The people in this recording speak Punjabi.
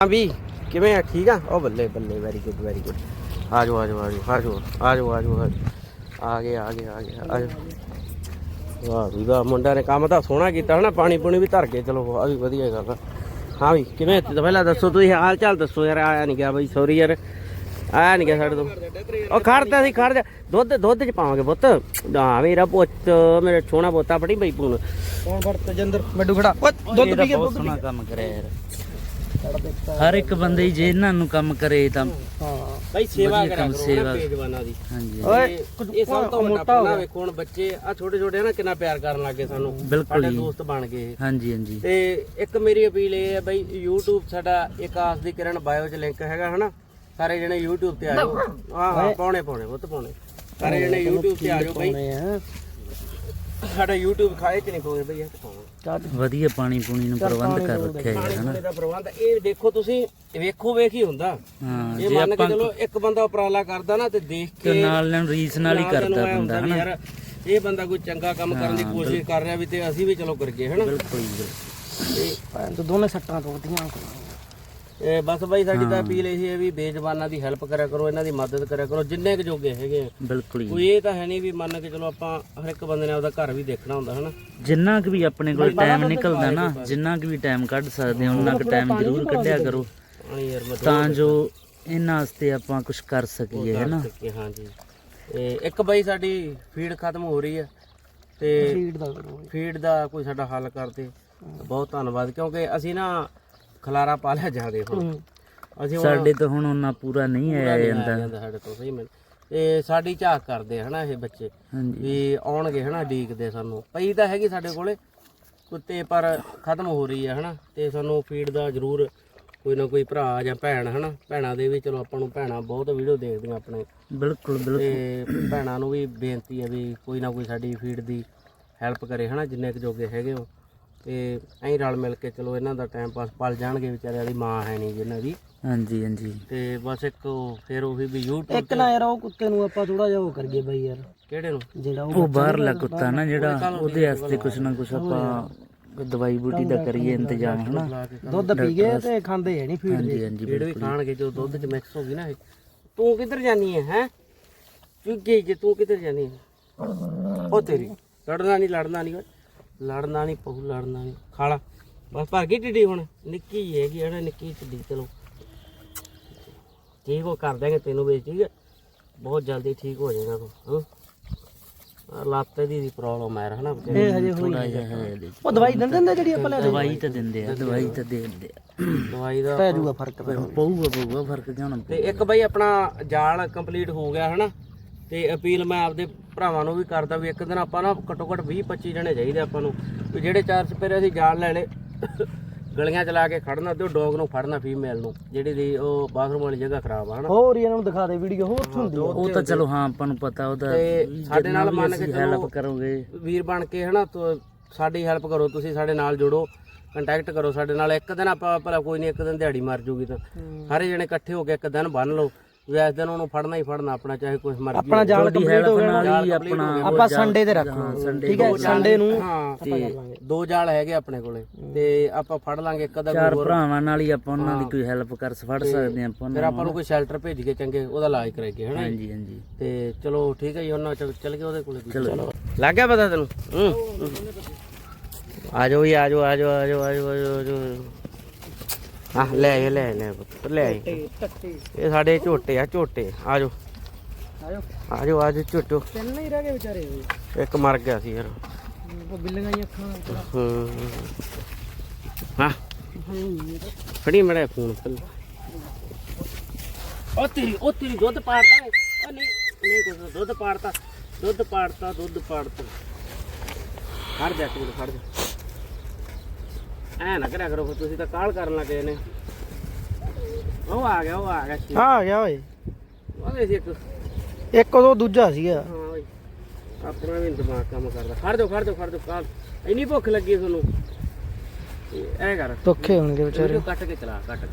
ਹਾਂ ਵੀ ਕਿਵੇਂ ਆ? ਠੀਕ ਆ? ਉਹ ਬੱਲੇ ਬੱਲੇ ਵੈਰੀ ਗੁੱਡ ਵੈਰੀ ਗੁੱਡ ਆ ਜਾਓ ਆ ਜਾਓ ਆ ਜਾਓ ਆ ਜਾਓ ਆ ਜਾਓ ਆ ਗਏ ਆ ਗਏ ਆ ਗਏ। ਆ ਜਾਓ ਵਾਹ ਵੀ ਵਾਹ ਮੁੰਡਾ ਨੇ ਕੰਮ ਤਾਂ ਸੋਹਣਾ ਕੀਤਾ ਹਨਾ? ਪਾਣੀ ਪੂਣੀ ਵੀ ਧਰ ਕੇ ਚਲੋ ਆ ਵੀ ਵਧੀਆ ਗੱਲ ਆ। ਹਾਂ ਵੀ ਕਿਵੇਂ ਤੇ ਪਹਿਲਾਂ ਦੱਸੋ ਤੁਸੀਂ ਹਾਲ ਚਾਲ ਦੱਸੋ ਯਾਰ ਆਇਆ ਨਹੀਂ ਗਿਆ ਬਈ ਸੌਰੀ ਯਾਰ। ਆਇਆ ਨਹੀਂ ਗਿਆ ਸਾਡੇ ਤੋਂ। ਉਹ ਖੜਦਾ ਸੀ ਖੜ ਜਾ ਦੁੱਧ ਦੁੱਧ ਚ ਪਾਵਾਂਗੇ ਪੁੱਤ। ਹਾਂ ਮੇਰਾ ਪੁੱਤ ਮੇਰਾ ਸੋਹਣਾ ਪੋਤਾ ਬੜੀ ਬਈ ਪੂਣ ਕੌਣ ਫੜ ਤਜਿੰਦਰ ਮੈਡੂ ਖੜਾ। ਦੁੱਧ ਪੀ ਕੇ ਦੁੱਧ ਸੋਹਣਾ ਕੰਮ ਕਰਿਆ ਯਾਰ। ਹਰ ਇੱਕ ਬੰਦੇ ਹੀ ਜੇ ਇਹਨਾਂ ਨੂੰ ਕੰਮ ਕਰੇ ਤਾਂ ਹਾਂ। ਬਈ ਸੇਵਾ ਵਧੀਆ ਕਰਿਆ ਕੰਮ, ਕਰੋ ਸੇਵਾ। ਦੀ। ਹਾਂਜੀ। ਓਏ ਇਹ ਸਭ ਤੋਂ ਵੱਡਾ ਪਨਾ ਵੇਖੋ ਹੁਣ ਬੱਚੇ ਆ ਛੋਟੇ ਛੋਟੇ ਨਾ ਕਿੰਨਾ ਪਿਆਰ ਕਰਨ ਲੱਗੇ ਸਾਨੂੰ। ਬਿਲਕੁਲ ਸਾਡੇ ਜੀ। ਦੋਸਤ ਬਣ ਗਏ ਇਹ। ਹਾਂਜੀ ਹਾਂਜੀ। ਤੇ ਇੱਕ ਮੇਰੀ ਅਪੀਲ ਇਹ ਹੈ ਬਈ YouTube ਸਾਡਾ ਇਕਾਸ ਦੀ ਕਿਰਨ ਬਾਇਓ 'ਚ ਲਿੰਕ ਹੈਗਾ ਹਨਾ? ਸਾਰੇ ਜਣੇ YouTube ਤੇ ਆ ਜਾਓ। ਹਾਂ ਹਾਂ ਪਾਉਣੇ ਪਾਉਣੇ ਸਾਰੇ ਜਣੇ YouTube ਤੇ ਆ ਜਾਓ ਬਈ। ਸਾਡਾ YouTube ਖਾਏ ਚ ਨਹੀਂ ਕੋਈ ਬਈ ਇਹ ਪਾਉਣਾ। ਵਧੀਆ ਪਾਣੀ ਪੂਣੀ ਨੂੰ ਪ੍ਰਬੰਧ ਕਰ ਰੱਖਿਆ ਯਾਰ ਹਨਾ। ਦਾ ਪ੍ਰਬੰਧ ਇਹ ਦੇਖੋ ਤੁਸੀਂ ਵੇਖੋ ਵੇਖ ਹੀ ਹੁੰਦਾ। ਹਾਂ ਜੇ ਮੰਨ ਕੇ ਚਲੋ ਇੱਕ ਬੰਦਾ ਉਪਰਾਲਾ ਕਰਦਾ ਨਾ ਤੇ ਦੇਖ ਤੇ ਕੇ ਨਾਲ ਨਾਲ ਰੀਸ ਨਾਲ ਹੀ ਕਰਦਾ ਬੰਦਾ ਹਨਾ। ਯਾਰ ਇਹ ਬੰਦਾ ਕੋਈ ਚੰਗਾ ਕੰਮ ਕਰਨ ਦੀ ਕੋਸ਼ਿਸ਼ ਕਰ ਰਿਹਾ ਵੀ ਤੇ ਅਸੀਂ ਵੀ ਚਲੋ ਕਰੀਏ ਹਨਾ। ਬਿਲਕੁਲ ਜੀ। ਤੇ ਤੋਂ ਦੋਨੇ ਸੱਟਾਂ ਤੋੜਦੀਆਂ। ਇਹ ਬਸ ਬਾਈ ਸਾਡੀ ਤਾਂ ਅਪੀਲ ਇਹ ਹੈ ਵੀ ਬੇਜ਼ਬਾਨਾਂ ਦੀ ਹੈਲਪ ਕਰਿਆ ਕਰੋ ਇਹਨਾਂ ਦੀ ਮਦਦ ਕਰਿਆ ਕਰੋ ਜਿੰਨੇ ਕੁ ਜੋਗੇ ਹੈਗੇ ਆ। ਬਿਲਕੁਲ ਜੀ। ਕੋਈ ਇਹ ਤਾਂ ਹੈ ਨਹੀਂ ਵੀ ਮੰਨ ਕੇ ਚਲੋ ਆਪਾਂ ਹਰ ਇੱਕ ਬੰਦੇ ਨੇ ਆਪਦਾ ਘਰ ਵੀ ਦੇਖਣਾ ਹੁੰਦਾ ਹਨਾ? ਜਿੰਨਾ ਕੁ ਵੀ ਆਪਣੇ ਕੋਲ ਟਾਈਮ ਨਿਕਲਦਾ ਨਾ ਜਿੰਨਾ ਕੁ ਵੀ ਟਾਈਮ ਕੱਢ ਸਕਦੇ ਹੋ ਉਹਨਾਂ ਕੁ ਟਾਈਮ ਜ਼ਰੂਰ ਕੱਢਿਆ ਕਰੋ। ਪਾਣੀ ਯਾਰ ਮੈਂ ਤਾਂ ਜੋ ਇਹਨਾਂ ਵਾਸਤੇ ਆਪਾਂ ਕੁਝ ਕਰ ਸਕੀਏ ਹੈਨਾ? ਕਿ ਹਾਂਜੀ ਤੇ ਇੱਕ ਬਾਈ ਸਾਡੀ ਫੀਡ ਖਤਮ ਹੋ ਰਹੀ ਹੈ ਤੇ ਫੀਡ ਦਾ ਕਰੋ ਫੀਡ ਦਾ ਕੋਈ ਸਾਡਾ ਹੱਲ ਕਰਦੇ ਬਹੁਤ ਧੰਨਵਾਦ ਕਿਉਂਕਿ ਅਸੀਂ ਨਾ ਖਲਾਰਾ ਪਾ ਲਿਆ ਜਾਦੇ ਹੁਣ। ਅਸੀਂ ਹੁਣ ਸਾਡੇ ਤੋਂ ਹੁਣ ਉਹਨਾਂ ਪੂਰਾ ਨਹੀਂ ਆਇਆ ਨਹੀਂ ਜਾਂਦਾ। ਆਇਆ ਜਾਂਦਾ ਸਾਡੇ ਤੋਂ ਸਹੀ ਮਿਲ। ਤੇ ਸਾਡੀ ਝਾਕ ਕਰਦੇ ਹਨਾ ਇਹ ਬੱਚੇ ਹਾਂਜੀ। ਵੀ ਆਉਣਗੇ ਹਨਾ ਡੀਕਦੇ ਸਾਨੂੰ। ਪਈ ਤਾਂ ਹੈਗੀ ਸਾਡੇ ਕੋਲੇ ਕੁੱਤੇ ਪਰ ਖਤਮ ਹੋ ਰਹੀ ਆ ਹਨਾ ਤੇ ਸਾਨੂੰ ਫੀਡ ਦਾ ਜ਼ਰੂਰ ਕੋਈ ਨਾ ਕੋਈ ਭਰਾ ਜਾਂ ਭੈਣ ਹਨਾ ਭੈਣਾਂ ਦੇ ਵੀ ਚਲੋ ਆਪਾਂ ਨੂੰ ਭੈਣਾਂ ਬਹੁਤ ਵੀਡੀਓ ਦੇਖਦੀਆਂ ਆਪਣੇ। ਬਿਲਕੁਲ ਬਿਲਕੁਲ। ਤੇ ਭੈਣਾਂ ਨੂੰ ਵੀ ਬੇਨਤੀ ਹੈ ਵੀ ਕੋਈ ਨਾ ਕੋਈ ਸਾਡੀ ਫੀਡ ਦੀ ਹੈਲਪ ਕਰੇ ਹਨਾ ਜਿੰਨੇ ਕੁ ਜੋਗੇ ਹੈਗੇ ਹੋ। ਤੇ ਐਂ ਰਲ ਮਿਲ ਕੇ ਚਲੋ ਇਹਨਾਂ ਦਾ ਟਾਈਮ ਪਾਸ ਪਲ ਜਾਣਗੇ ਵਿਚਾਰਿਆਂ ਦੀ ਮਾਂ ਹੈ ਨਹੀਂ ਜਿੰਨਾਂ ਦੀ। ਹਾਂਜੀ ਹਾਂਜੀ। ਤੇ ਬਸ ਇੱਕ ਉਹ ਫਿਰ ਉਹੀ ਵੀ YouTube ਇੱਕ ਨਾ ਯਾਰ ਉਹ ਕੁੱਤੇ ਨੂੰ ਆਪਾਂ ਥੋੜਾ ਜਿਹਾ ਉਹ ਕਰੀਏ ਬਾਈ ਯਾਰ। ਕਿਹੜੇ ਨੂੰ? ਜਿਹੜਾ ਉਹ ਬਾਹਰਲਾ ਕੁੱਤਾ ਨਾ ਜਿਹੜਾ ਉਹਦੇ ਵਾਸਤੇ ਕੁਛ ਨਾ ਕੁਛ ਆਪਾਂ ਦਵਾਈ ਬੂਟੀ ਦਾ ਕਰੀਏ ਇੰਤਜ਼ਾਮ ਹਨਾ? ਦੁੱਧ ਪੀ ਗਏ ਤੇ ਖਾਂਦੇ ਹੈ ਨਹੀਂ ਫੀਡ ਹਾਂਜੀ ਹਾਂਜੀ ਫੀਡ ਵੀ ਖਾਣਗੇ ਜੋ ਦੁੱਧ 'ਚ ਮਿਕਸ ਹੋ ਗਈ ਨਾ ਇਹ। ਤੂੰ ਕਿੱਧਰ ਜਾਨੀ ਹੈ ਹੈ? ਚੁੱਗੇ ਜੇ ਤੂੰ ਕਿੱਧਰ ਜਾਨੀ ਹੈ? ਉਹ ਤੇਰੀ। ਲੜਨਾ ਨਹੀਂ ਲੜਨਾ ਨਹੀਂ ਓਏ। ਲੜਨਾ ਨਹੀਂ ਪਹੂ ਲੜਨਾ ਨਹੀਂ। ਖਾਲਾ ਬਸ ਭਰ ਗਈ ਟਿੱਡੀ ਹੁਣ। ਨਿੱਕੀ ਜਿਹੀ ਹੈਗੀ ਹੈ ਨਾ ਨਿੱਕੀ ਟਿੱਡੀ। ਚਲੋ। ਠੀਕ ਉਹ ਕਰ ਦਾਂਗੇ ਤੈਨੂੰ ਵੀ ਠੀਕ ਹੈ ਬਹੁਤ ਜਲਦੀ ਠੀਕ ਹੋ ਜਾਏਗਾ ਤੂੰ ਹਾਂ? ਲੱਤ ਦੀ ਦੀ ਪ੍ਰੋਬਲਮ ਹੈ ਹਨਾ। ਇਹ ਹਜੇ ਹੋਈ ਹੈ। ਉਹ ਦਵਾਈ ਦਿੰਦੇ ਹੁੰਦੇ ਜਿਹੜੀ ਆਪਾਂ ਲੈ ਦਵਾਈ ਤਾਂ ਦਿੰਦੇ ਆ ਦਵਾਈ ਤਾਂ ਦੇ ਦਿੰਦੇ ਆ। ਦਵਾਈ ਦਾ ਪੈ ਜਾਊਗਾ ਫ਼ਰਕ ਪੈ ਪਊਗਾ ਪਊਗਾ ਫ਼ਰਕ ਜਾਣਾ ਤੇ ਇੱਕ ਬਈ ਆਪਣਾ ਜਾਲ ਕੰਪਲੀਟ ਹੋ ਗਿਆ ਹਨਾ? ਤੇ ਅਪੀਲ ਮੈਂ ਆਪਦੇ ਭਰਾਵਾਂ ਨੂੰ ਵੀ ਕਰਦਾ ਵੀ ਇੱਕ ਦਿਨ ਆਪਾਂ ਨਾ ਘੱਟੋ ਘੱਟ 20 25 ਜਣੇ ਚਾਹੀਦੇ ਆਪਾਂ ਨੂੰ ਵੀ ਜਿਹੜੇ ਚਾਰ ਸਪੇਰੇ ਅਸੀਂ ਜਾਲ ਲੈ ਲਏ ਗਲੀਆਂ ਚ ਲਾ ਕੇ ਖੜਨਾ ਤੇ ਉਹ ਡੌਗ ਨੂੰ ਫੜਨਾ ਫੀਮੇਲ ਨੂੰ ਜਿਹੜੀ ਦੀ ਉਹ ਬਾਥਰੂਮ ਵਾਲੀ ਜਗ੍ਹਾ ਖਰਾਬ ਆ ਹਨਾ? ਹੋਰ ਇਹਨਾਂ ਨੂੰ ਦਿਖਾ ਦੇ ਵੀਡੀਓ ਹੋਰ ਹੁੰਦੀ ਆ। ਉਹ ਤਾਂ ਚਲੋ ਹਾਂ ਆਪਾਂ ਨੂੰ ਪਤਾ ਉਹਦਾ ਤੇ ਸਾਡੇ ਨਾਲ ਮੰਨ ਕੇ ਹੈਲਪ ਚਲੋ ਕਰੋਗੇ। ਵੀਰ ਬਣ ਕੇ ਹਨਾ ਤੋ ਸਾਡੀ ਹੈਲਪ ਕਰੋ ਤੁਸੀਂ ਸਾਡੇ ਨਾਲ ਜੁੜੋ ਕੰਟੈਕਟ ਕਰੋ ਸਾਡੇ ਨਾਲ ਇੱਕ ਦਿਨ ਆਪਾਂ ਭਲਾ ਕੋਈ ਨਹੀਂ ਇੱਕ ਦਿਨ ਦਿਹਾੜੀ ਮਰ ਜੂਗੀ ਤਾਂ। ਸਾਰੇ ਜਣੇ ਇਕੱਠੇ ਹੋ ਕੇ ਇੱਕ ਦਿਨ ਬੰਨ ਲਓ। ਵੀ ਇਸ ਦਿਨ ਉਹਨੂੰ ਫੜਨਾ ਹੀ ਫੜਨਾ ਆਪਣਾ ਚਾਹੇ ਕੁਛ ਮਰਜ਼ੀ ਆਪਣਾ ਜਾਲ ਕੰਪਲੀਟ ਹੋ ਗਿਆ ਨਾ ਨਾਲ ਹੀ ਆਪਣਾ ਆਪਾਂ ਸੰਡੇ ਤੇ ਰੱਖੋ ਠੀਕ ਹੈ ਸੰਡੇ ਨੂੰ ਤੇ ਦੋ ਜਾਲ ਹੈਗੇ ਆਪਣੇ ਕੋਲੇ ਤੇ ਆਪਾਂ ਫੜ ਲਾਂਗੇ ਇੱਕ ਅੱਧਾ ਚਾਰ ਕੋਈ ਹੋਰ ਭਰਾਵਾਂ ਨਾਲ ਹੀ ਆਪਾਂ ਉਹਨਾਂ ਦੀ ਕੋਈ ਹੈਲਪ ਕਰ ਫੜ ਸਕਦੇ ਹਾਂ ਆਪਾਂ ਫਿਰ ਆਪਾਂ ਨੂੰ। ਕੋਈ ਸ਼ੈਲਟਰ ਭੇਜ ਕੇ ਚੰਗੇ ਉਹਦਾ ਇਲਾਜ ਕਰਾਈਏ ਹਨਾ ਹਾਂਜੀ ਹਾਂਜੀ। ਤੇ ਚਲੋ ਠੀਕ ਹੈ ਜੀ ਉਹਨਾਂ ਚੱਲ ਚੱਲ ਗਏ ਉਹਦੇ ਕੋਲੇ। ਚਲੋ ਲੱਗ ਗਿਆ ਪਤਾ ਤੈਨੂੰ? ਆ ਜਾਓ ਜੀ ਆ ਜਾਓ ਆ ਜਾਓ ਆ ਜਾਓ ਆ ਜਾਓ। ਆ ਲੈ ਆਇਓ, ਲੈ ਲੈ ਪੁੱਤ, ਲੈ ਆਇਓ। ਟੱਟੇ ਇਹ ਸਾਡੇ ਝੋਟੇ ਆ ਝੋਟੇ ਆ ਜਾਓ ਆਇਓ ਆ ਜਾਓ ਆ ਜਾਓ ਝੋਟੋ। ਤਿੰਨ ਹੀ ਰਹਿ ਗਏ ਵਿਚਾਰੇ ਇੱਕ ਮਰ ਗਿਆ ਸੀ ਯਾਰ ਉਹ ਬਿੱਲੀਆਂ ਹੀ ਅੱਖਾਂ ਨਾਲ ਹੂੰ। ਹਾਂ। ਫੜੀ ਮੜਾ ਫੋਨ ਉਹ ਤੇਰੀ ਉਹ ਤੇਰੀ ਦੁੱਧ ਪਾੜਤਾ ਏ। ਉਹ ਨਹੀਂ ਨਹੀਂ ਕੁਛ ਦੁੱਧ ਪਾੜਤਾ। ਦੁੱਧ ਪਾੜਤਾ ਦੁੱਧ ਪਾੜਤਾ। ਖੜ ਜਾ ਤੂੰ ਖੜ ਜਾ। ਐ ਨਾ ਕਰਿਆ ਕਰੋ ਫਿਰ ਤੁਸੀਂ ਤਾਂ ਕਾਲ ਕਰਨ ਲੱਗੇ ਨੇ। ਉਹ ਆ ਗਿਆ ਉਹ ਆ ਗਿਆ ਸ਼ੀ। ਆ ਗਿਆ ਓਏ। ਉਹਦੇ ਸੀ ਇੱਕ। ਇੱਕ ਉਹ ਦੂਜਾ ਸੀਗਾ। ਹਾਂ ਓਏ ਆਪਣਾ ਵੀ ਦਿਮਾਗ ਕੰਮ ਕਰਦਾ। ਖੜ ਜਾ ਖੜ ਜਾ ਖੜ ਜਾ ਕਾਲ। ਇੰਨੀ ਭੁੱਖ ਲੱਗੀ ਤੁਹਾਨੂੰ। ਇਹ ਐ ਕਰ। ਧੋਖੇ ਹੋਣਗੇ ਵਿਚਾਰੇ। ਵੀਡੀਓ ਕੱਟ ਕੇ ਚਲਾ ਕੱਟ। ਕੇ